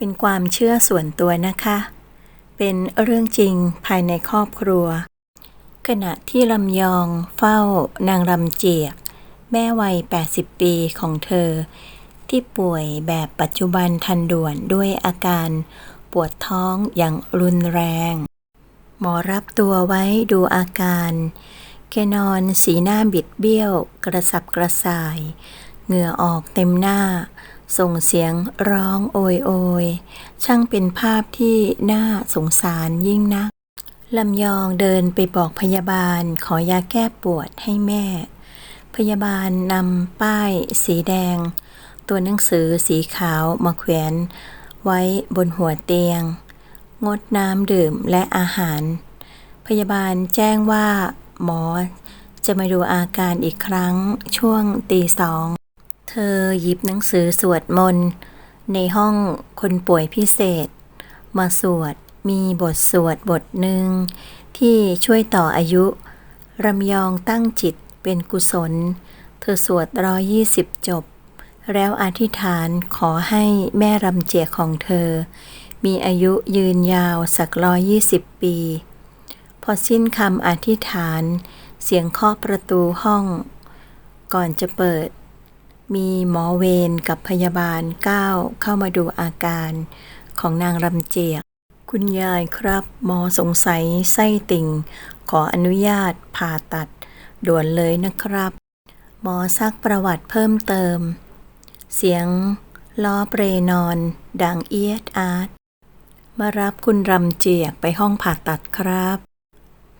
เป็นความเชื่อส่วนตัวนะคะ เป็นเรื่องจริงภายในครอบครัว ขณะที่ลำยองเฝ้านางรำเจียก แม่วัย 80 ปีของเธอ ที่ป่วยแบบปัจจุบันทันด่วนด้วยอาการปวดท้องอย่างรุนแรง หมอรับตัวไว้ดูอาการแกนอนสีหน้าบิดเบี้ยว กระสับกระส่าย เหงื่อออกเต็มหน้า ส่งเสียงร้องโอยโอยช่างเป็นภาพที่น่าสงสารยิ่งนักลำยองเดินไปบอกพยาบาลขอยาแก้ปวดให้แม่ พยาบาลนำป้ายสีแดง ตัวหนังสือสีขาวมาแขวนไว้บนหัวเตียง งดน้ำดื่มและอาหาร พยาบาลแจ้งว่าหมอจะมาดูอาการอีกครั้งช่วงตีสอง เธอหยิบหนังสือสวดมนต์ในห้องคนป่วยพิเศษ มาสวดมีบทสวดบทหนึ่ง ที่ช่วยต่ออายุรำยองตั้งจิตเป็นกุศล เธอสวดร้อยี่สิบจบ แล้วอธิษฐานขอให้แม่รำเจียของเธอ มีอายุยืนยาวสักร้อยี่สิบปี พอสิ้นคำอธิษฐาน เสียงเคาะประตูห้อง ก่อนจะเปิด มีหมอเวรกับพยาบาลก้าวเข้ามาดูอาการของนางรำเจียก คุณยายครับ หมอสงสัยไส้ติ่ง ขออนุญาตผ่าตัด ด่วนเลยนะครับ หมอซักประวัติเพิ่มเติม เสียง ล้อเปรนอน ดังเอียดอาร์ตมารับคุณรำเจียกไปห้องผ่าตัดครับ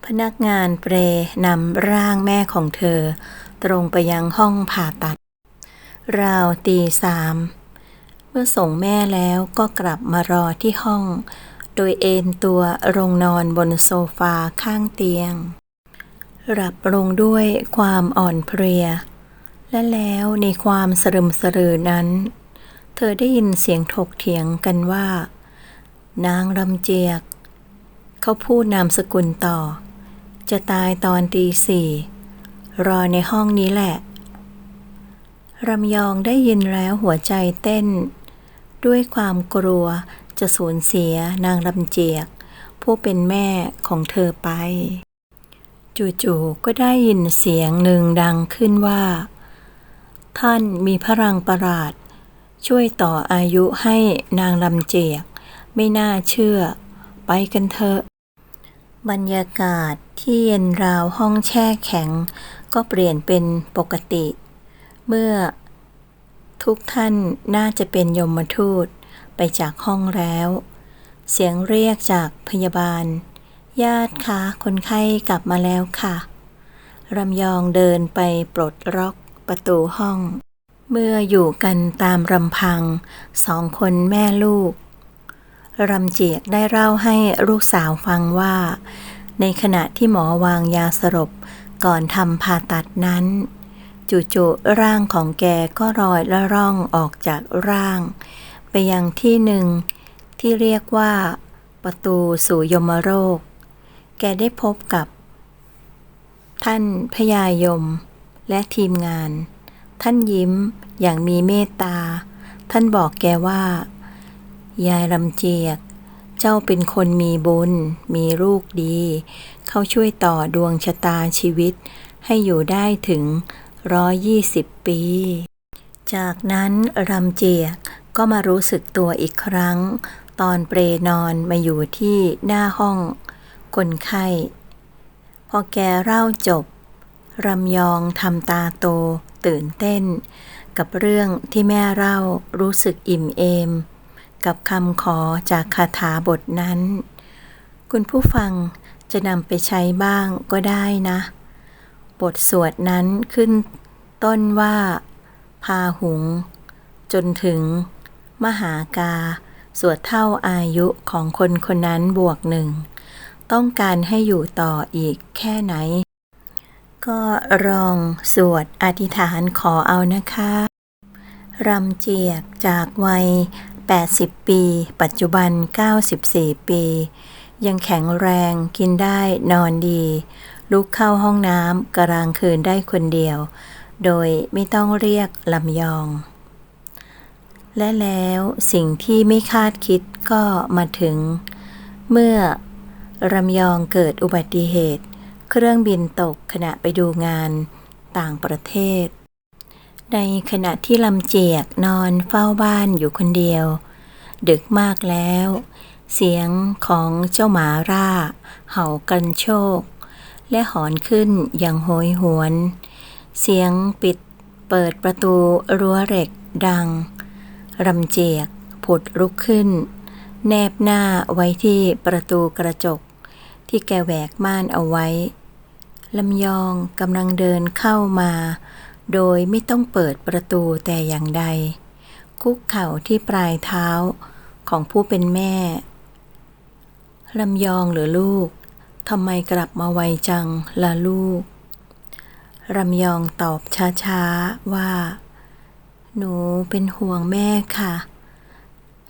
พนักงานเปรนำร่างแม่ของเธอ ตรงไปยังห้องผ่าตัด ราวตีสาม เมื่อส่งแม่แล้วก็กลับมารอที่ห้อง โดยเอนตัวลงนอนบนโซฟาข้างเตียง หลับลงด้วยความอ่อนเพลีย และแล้วในความสรึมสรือนั้น เธอได้ยินเสียงถกเถียงกันว่า นางรำเจียก เขาพูดนามสกุลต่อ จะตายตอนตีสี่ รอในห้องนี้แหละ รำยองได้ยินแล้วหัวใจเต้น ด้วยความกลัวจะสูญเสียนางลำเจียก ผู้เป็นแม่ของเธอไป จู่ๆก็ได้ยินเสียงหนึ่งดังขึ้นว่า ท่านมีพลังประหลาด ช่วยต่ออายุให้นางลำเจียก ไม่น่าเชื่อ ไปกันเถอะ บรรยากาศที่เย็นราวห้องแช่แข็ง ก็เปลี่ยนเป็นปกติ เมื่อ ทุกท่านน่าจะเป็นยมทูตไปจากห้องแล้ว เสียงเรียกจากพยาบาล ญาติคะคนไข้กลับมาแล้วค่ะรำยองเดินไปปลดล็อกประตูห้อง เมื่ออยู่กันตามรำพังสองคนแม่ลูกรำเจียกได้เล่าให้ลูกสาวฟังว่า ในขณะที่หมอวางยาสลบก่อนทำผ่าตัดนั้น จู่ๆร่างของแกก็ลอยละร่องออกจากร่าง ไปยังที่หนึ่งที่เรียกว่า ประตูสู่ยมโรกแกได้พบกับ ท่านพญายมและทีมงาน ท่านยิ้มอย่างมีเมตตา ท่านบอกแกว่า ยายลำเจียก เจ้าเป็นคนมีบุญ มีลูกดี เขาช่วยต่อดวงชะตาชีวิตให้อยู่ได้ถึง ร้อยยี่สิบปี จากนั้นรำเจียกก็มารู้สึกตัวอีกครั้ง ตอนเปรนอนมาอยู่ที่หน้าห้อง คนไข้ พอแกเล่าจบรำยองทำตาโต ตื่นเต้น กับเรื่องที่แม่เล่ารู้สึกอิ่มเอม กับคำขอจากคาถาบทนั้น คุณผู้ฟังจะนำไปใช้บ้างก็ได้นะ บทสวดนั้นขึ้นต้นว่า พาหุง จนถึง มหากา สวดเท่าอายุของคนคนนั้นบวกหนึ่ง ต้องการให้อยู่ต่ออีกแค่ไหน ก็ลองสวดอธิษฐานขอเอานะคะรำเจียกจากวัย 80 ปี ปัจจุบัน 94 ปี ยังแข็งแรงกินได้นอนดี ลุกเข้าห้องน้ำกลางคืนได้คนเดียว โดยไม่ต้องเรียกลำยอง และแล้วสิ่งที่ไม่คาดคิดก็มาถึง เมื่อรำยองเกิดอุบัติเหตุ เครื่องบินตกขณะไปดูงานต่างประเทศ ในขณะที่ลำเจียกนอนเฝ้าบ้านอยู่คนเดียว ดึกมากแล้ว เสียงของเจ้าหมาร่า เห่ากันโชค และหอนขึ้นอย่างโหยหวน เสียงปิดเปิดประตูรั้วเหล็กดัง รำเจียกผุดลุกขึ้น แนบหน้าไว้ที่ประตูกระจก ที่แกแหวกม่านเอาไว้ลำยองกำลังเดินเข้ามา โดยไม่ต้องเปิดประตูแต่อย่างใด คุกเข่าที่ปลายเท้าของผู้เป็นแม่ลำยองหรือลูก ทำไมกลับมาไวจังล่ะลูกลำยองตอบช้าๆว่า หนูเป็นห่วงแม่ค่ะ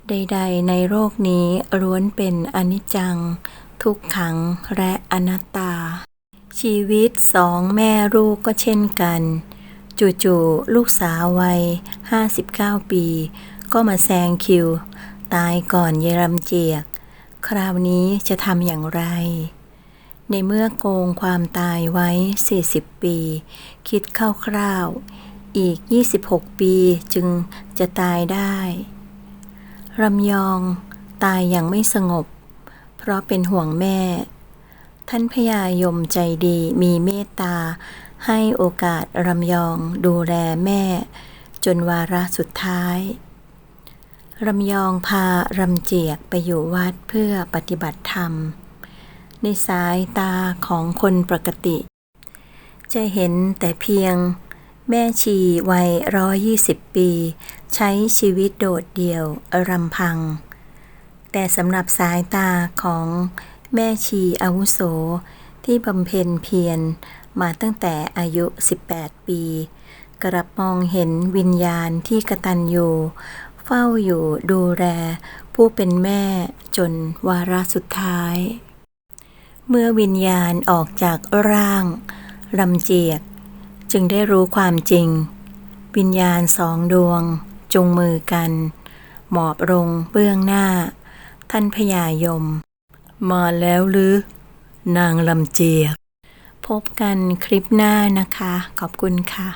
ใดๆ ในโลกนี้ล้วนเป็นอนิจจัง ทุกขังและอนัตตา ชีวิตสองแม่ลูกก็เช่นกัน จู่ๆลูกสาววัย 59 ปี ก็มาแซงคิว ตายก่อนเยายรำเจียก คราวนี้จะทำอย่างไร ในเมื่อโกงความตายไว้ 40 ปี คิดคร่าวๆ อีก 26 ปีจึงจะตายได้รำยองตายอย่างไม่สงบ เพราะเป็นห่วงแม่ ท่านพญายมใจดีมีเมตตา ให้โอกาสรำยองดูแลแม่ จนวาระสุดท้ายรำยองพารำเจียกไปอยู่วัดเพื่อปฏิบัติธรรม ในสายตาของคนปกติ จะเห็นแต่เพียง แม่ชีวัยร้อยี่สิบปี ใช้ชีวิตโดดเดี่ยวรำพัง แต่สำหรับสายตาของแม่ชีอาวุโส ที่บำเพ็ญเพียรมาตั้งแต่อายุ 18 ปีกลับมองเห็นวิญญาณที่กระตันอยู่เฝ้าอยู่ดูแลผู้เป็นแม่จนวาระสุดท้าย เมื่อวิญญาณออกจากร่างลำเจียก จึงได้รู้ความจริง วิญญาณสองดวง จงมือกัน หมอบลงเบื้องหน้า ท่านพญายม มาแล้วหรือ นางลำเจียก พบกันคลิปหน้านะคะ ขอบคุณค่ะ